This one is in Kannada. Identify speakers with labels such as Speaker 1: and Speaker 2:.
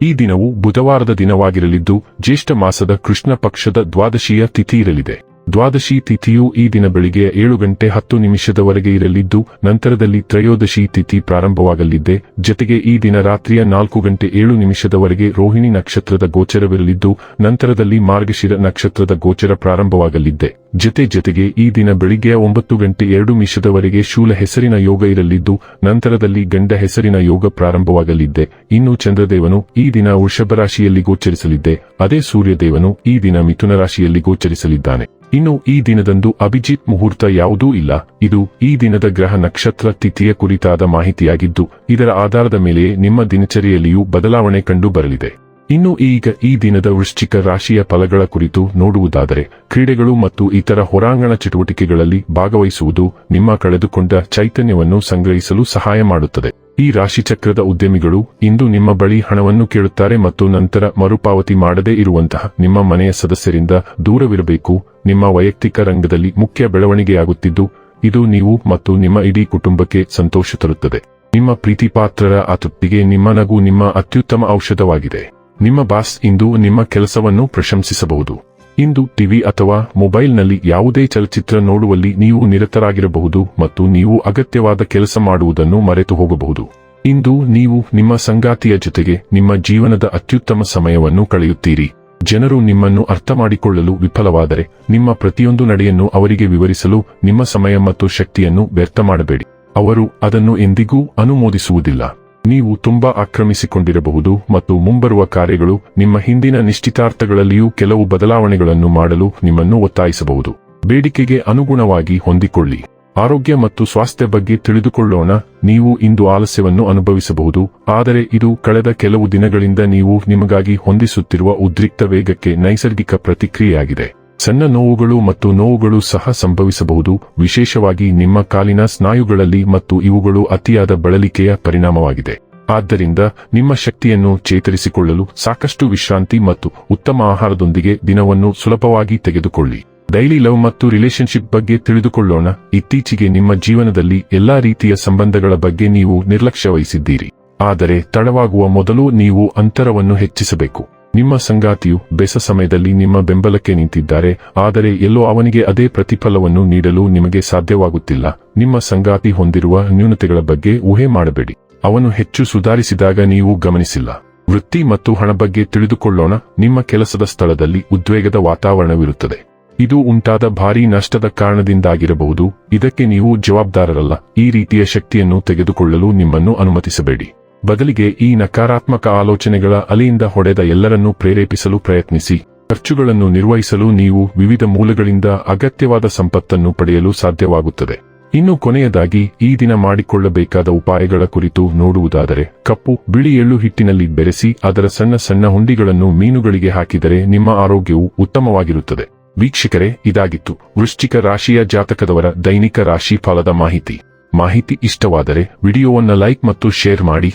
Speaker 1: ಈ ದಿನವು ಬುಧವಾರದ ದಿನವಾಗಿರಲಿದ್ದು ಜ್ಯೇಷ್ಠ ಮಾಸದ ಕೃಷ್ಣ ಪಕ್ಷದ ದ್ವಾದಶಿಯ ತಿಥಿ ಇರಲಿದೆ ದ್ವಾದಶಿ ತಿಥಿಯು ಈ ದಿನ ಬೆಳಿಗ್ಗೆ ಏಳು ಗಂಟೆ ಹತ್ತು ನಿಮಿಷದವರೆಗೆ ಇರಲಿದ್ದು, ನಂತರದಲ್ಲಿ ತ್ರಯೋದಶಿ ತಿಥಿ ಪ್ರಾರಂಭವಾಗಲಿದ್ದೆ ಜತೆಗೆ ಈ ದಿನ ರಾತ್ರಿಯ ನಾಲ್ಕು ಗಂಟೆ ಏಳು ನಿಮಿಷದವರೆಗೆ ರೋಹಿಣಿ ನಕ್ಷತ್ರದ ಗೋಚರವಿರಲಿದ್ದು, ನಂತರದಲ್ಲಿ ಮಾರ್ಗಶಿರ ನಕ್ಷತ್ರದ ಗೋಚರ ಪ್ರಾರಂಭವಾಗಲಿದ್ದೆ ಜತೆ ಜತೆಗೆ ಈ ದಿನ ಬೆಳಿಗ್ಗೆ ಒಂಬತ್ತು ಗಂಟೆ ಎರಡು ನಿಮಿಷದವರೆಗೆ ಶೂಲ ಹೆಸರಿನ ಯೋಗ ಇರಲಿದ್ದು, ನಂತರದಲ್ಲಿ ಗಂಡ ಹೆಸರಿನ ಯೋಗ ಪ್ರಾರಂಭವಾಗಲಿದ್ದೆ ಇನ್ನು ಚಂದ್ರದೇವನು ಈ ದಿನ ವೃಷಭ ರಾಶಿಯಲ್ಲಿ ಗೋಚರಿಸಲಿದ್ದೆ ಅದೇ ಸೂರ್ಯದೇವನು ಈ ದಿನ ಮಿಥುನ ರಾಶಿಯಲ್ಲಿ ಗೋಚರಿಸಲಿದ್ದಾನೆ. ಇನ್ನು ಈ ದಿನದಂದು ಅಭಿಜಿತ್ ಮುಹೂರ್ತ ಯಾವುದೂ ಇಲ್ಲ. ಇದು ಈ ದಿನದ ಗ್ರಹ ನಕ್ಷತ್ರ ತಿಥಿಯ ಕುರಿತಾದ ಮಾಹಿತಿಯಾಗಿದ್ದು, ಇದರ ಆಧಾರದ ಮೇಲೆ ನಿಮ್ಮ ದಿನಚರಿಯಲ್ಲಿಯೂ ಬದಲಾವಣೆ ಕಂಡು ಬರಲಿದೆ. ಇನ್ನು ಈಗ ಈ ದಿನದ ವೃಶ್ಚಿಕ ರಾಶಿಯ ಫಲಗಳ ಕುರಿತು ನೋಡುವುದಾದರೆ, ಕ್ರೀಡೆಗಳು ಮತ್ತು ಇತರ ಹೊರಾಂಗಣ ಚಟುವಟಿಕೆಗಳಲ್ಲಿ ಭಾಗವಹಿಸುವುದು ನಿಮ್ಮ ಕಳೆದುಕೊಂಡ ಚೈತನ್ಯವನ್ನು ಸಂಗ್ರಹಿಸಲು ಸಹಾಯ ಮಾಡುತ್ತದೆ. ಈ ರಾಶಿಚಕ್ರದ ಉದ್ಯಮಿಗಳು ಇಂದು ನಿಮ್ಮ ಬಳಿ ಹಣವನ್ನು ಕೇಳುತ್ತಾರೆ ಮತ್ತು ನಂತರ ಮರುಪಾವತಿ ಮಾಡದೇ ಇರುವಂತಹ ನಿಮ್ಮ ಮನೆಯ ಸದಸ್ಯರಿಂದ ದೂರವಿರಬೇಕು. ನಿಮ್ಮ ವೈಯಕ್ತಿಕ ರಂಗದಲ್ಲಿ ಮುಖ್ಯ ಬೆಳವಣಿಗೆಯಾಗುತ್ತಿದ್ದು, ಇದು ನೀವು ಮತ್ತು ನಿಮ್ಮ ಇಡೀ ಕುಟುಂಬಕ್ಕೆ ಸಂತೋಷ ತರುತ್ತದೆ. ನಿಮ್ಮ ಪ್ರೀತಿಪಾತ್ರರ ಅತೃಪ್ತಿಗೆ ನಿಮ್ಮ ನಗು ನಿಮ್ಮ ಅತ್ಯುತ್ತಮ ಔಷಧವಾಗಿದೆ. ನಿಮ್ಮ ಬಾಸ್ ಇಂದು ನಿಮ್ಮ ಕೆಲಸವನ್ನು ಪ್ರಶಂಸಿಸಬಹುದು. ಇಂದು ಟಿವಿ ಅಥವಾ ಮೊಬೈಲ್ನಲ್ಲಿ ಯಾವುದೇ ಚಲಚಿತ್ರ ನೋಡುವಲ್ಲಿ ನೀವು ನಿರತರಾಗಿರಬಹುದು ಮತ್ತು ನೀವು ಅಗತ್ಯವಾದ ಕೆಲಸ ಮಾಡುವುದನ್ನು ಮರೆತು ಹೋಗಬಹುದು. ಇಂದು ನೀವು ನಿಮ್ಮ ಸಂಗಾತಿಯ ಜೊತೆಗೆ ನಿಮ್ಮ ಜೀವನದ ಅತ್ಯುತ್ತಮ ಸಮಯವನ್ನು ಕಳೆಯುತ್ತೀರಿ. ಜನರು ನಿಮ್ಮನ್ನು ಅರ್ಥ ಮಾಡಿಕೊಳ್ಳಲು ವಿಫಲವಾದರೆ ನಿಮ್ಮ ಪ್ರತಿಯೊಂದು ನಡೆಯನ್ನು ಅವರಿಗೆ ವಿವರಿಸಲು ನಿಮ್ಮ ಸಮಯ ಮತ್ತು ಶಕ್ತಿಯನ್ನು ವ್ಯರ್ಥ ಮಾಡಬೇಡಿ. ಅವರು ಅದನ್ನು ಎಂದಿಗೂ ಅನುಮೋದಿಸುವುದಿಲ್ಲ. ನೀವು ತುಂಬಾ ಆಕ್ರಮಿಸಿಕೊಂಡಿರಬಹುದು ಮತ್ತು ಮುಂಬರುವ ಕಾರ್ಯಗಳು ನಿಮ್ಮ ಹಿಂದಿನ ನಿಶ್ಚಿತಾರ್ಥಗಳಲ್ಲಿಯೂ ಕೆಲವು ಬದಲಾವಣೆಗಳನ್ನು ಮಾಡಲು ನಿಮ್ಮನ್ನು ಒತ್ತಾಯಿಸಬಹುದು. ಬೇಡಿಕೆಗೆ ಅನುಗುಣವಾಗಿ ಹೊಂದಿಕೊಳ್ಳಿ. ಆರೋಗ್ಯ ಮತ್ತು ಸ್ವಾಸ್ಥ್ಯ ಬಗ್ಗೆ ತಿಳಿದುಕೊಳ್ಳೋಣ. ನೀವು ಇಂದು ಆಲಸ್ಯವನ್ನು ಅನುಭವಿಸಬಹುದು, ಆದರೆ ಇದು ಕಳೆದ ಕೆಲವು ದಿನಗಳಿಂದ ನೀವು ನಿಮಗಾಗಿ ಹೊಂದಿಸುತ್ತಿರುವ ಉದ್ರಿಕ್ತ ವೇಗಕ್ಕೆ ನೈಸರ್ಗಿಕ ಪ್ರತಿಕ್ರಿಯೆಯಾಗಿದೆ. ಸಣ್ಣ ನೋವುಗಳು ಮತ್ತು ನೋವುಗಳು ಸಹ ಸಂಭವಿಸಬಹುದು. ವಿಶೇಷವಾಗಿ ನಿಮ್ಮ ಕಾಲಿನ ಸ್ನಾಯುಗಳಲ್ಲಿ ಮತ್ತು ಇವುಗಳು ಅತಿಯಾದ ಬಳಲಿಕೆಯ ಪರಿಣಾಮವಾಗಿದೆ. ಆದ್ದರಿಂದ ನಿಮ್ಮ ಶಕ್ತಿಯನ್ನು ಚೇತರಿಸಿಕೊಳ್ಳಲು ಸಾಕಷ್ಟು ವಿಶ್ರಾಂತಿ ಮತ್ತು ಉತ್ತಮ ಆಹಾರದೊಂದಿಗೆ ದಿನವನ್ನು ಸುಲಭವಾಗಿ ತೆಗೆದುಕೊಳ್ಳಿ. ಡೈಲಿ ಲವ್ ಮತ್ತು ರಿಲೇಶನ್ಶಿಪ್ ಬಗ್ಗೆ ತಿಳಿದುಕೊಳ್ಳೋಣ. ಇತ್ತೀಚೆಗೆ ನಿಮ್ಮ ಜೀವನದಲ್ಲಿ ಎಲ್ಲಾ ರೀತಿಯ ಸಂಬಂಧಗಳ ಬಗ್ಗೆ ನೀವು ನಿರ್ಲಕ್ಷ್ಯ ವಹಿಸಿದ್ದೀರಿ. ಆದರೆ ತಡವಾಗುವ ಮೊದಲು ನೀವು ಅಂತರವನ್ನು ಹೆಚ್ಚಿಸಬೇಕು. ನಿಮ್ಮ ಸಂಗಾತಿಯು ಬೆಸ ಸಮಯದಲ್ಲಿ ನಿಮ್ಮ ಬೆಂಬಲಕ್ಕೆ ನಿಂತಿದ್ದಾರೆ, ಆದರೆ ಎಲ್ಲೋ ಅವನಿಗೆ ಅದೇ ಪ್ರತಿಫಲವನ್ನು ನೀಡಲು ನಿಮಗೆ ಸಾಧ್ಯವಾಗುತ್ತಿಲ್ಲ. ನಿಮ್ಮ ಸಂಗಾತಿ ಹೊಂದಿರುವ ನ್ಯೂನತೆಗಳ ಬಗ್ಗೆ ಊಹೆ ಮಾಡಬೇಡಿ. ಅವನು ಹೆಚ್ಚು ಸುಧಾರಿಸಿದಾಗ ನೀವು ಗಮನಿಸಿಲ್ಲ. ವೃತ್ತಿ ಮತ್ತು ಹಣ ಬಗ್ಗೆ ತಿಳಿದುಕೊಳ್ಳೋಣ. ನಿಮ್ಮ ಕೆಲಸದ ಸ್ಥಳದಲ್ಲಿ ಉದ್ವೇಗದ ವಾತಾವರಣವಿರುತ್ತದೆ. ಇದು ಉಂಟಾದ ಭಾರೀ ನಷ್ಟದ ಕಾರಣದಿಂದಾಗಿರಬಹುದು. ಇದಕ್ಕೆ ನೀವು ಜವಾಬ್ದಾರರಲ್ಲ. ಈ ರೀತಿಯ ಶಕ್ತಿಯನ್ನು ತೆಗೆದುಕೊಳ್ಳಲು ನಿಮ್ಮನ್ನು ಅನುಮತಿಸಬೇಡಿ. ಬದಲಿಗೆ ಈ ನಕಾರಾತ್ಮಕ ಆಲೋಚನೆಗಳ ಅಲೆಯಿಂದ ಹೊಡೆದ ಎಲ್ಲರನ್ನೂ ಪ್ರೇರೇಪಿಸಲು ಪ್ರಯತ್ನಿಸಿ. ಖರ್ಚುಗಳನ್ನು ನಿರ್ವಹಿಸಲು ನೀವು ವಿವಿಧ ಮೂಲಗಳಿಂದ ಅಗತ್ಯವಾದ ಸಂಪತ್ತನ್ನು ಪಡೆಯಲು ಸಾಧ್ಯವಾಗುತ್ತದೆ. ಇನ್ನು ಕೊನೆಯದಾಗಿ, ಈ ದಿನ ಮಾಡಿಕೊಳ್ಳಬೇಕಾದ ಉಪಾಯಗಳ ಕುರಿತು ನೋಡುವುದಾದರೆ, ಕಪ್ಪು, ಬಿಳಿ ಎಳ್ಳು ಹಿಟ್ಟಿನಲ್ಲಿ ಬೆರೆಸಿ, ಅದರ ಸಣ್ಣ ಸಣ್ಣ ಹುಂಡಿಗಳನ್ನು ಮೀನುಗಳಿಗೆ ಹಾಕಿದರೆ ನಿಮ್ಮ ಆರೋಗ್ಯವು ಉತ್ತಮವಾಗಿರುತ್ತದೆ. ವೀಕ್ಷಕರೇ, ಇದಾಗಿತ್ತು. ವೃಶ್ಚಿಕ ರಾಶಿಯ ಜಾತಕದವರ ದೈನಿಕ ರಾಶಿ ಫಲದ ಮಾಹಿತಿ. ಮಾಹಿತಿ ಇಷ್ಟವಾದರೆ, ವಿಡಿಯೋವನ್ನು ಲೈಕ್ ಮತ್ತು ಶೇರ್ ಮಾಡಿ.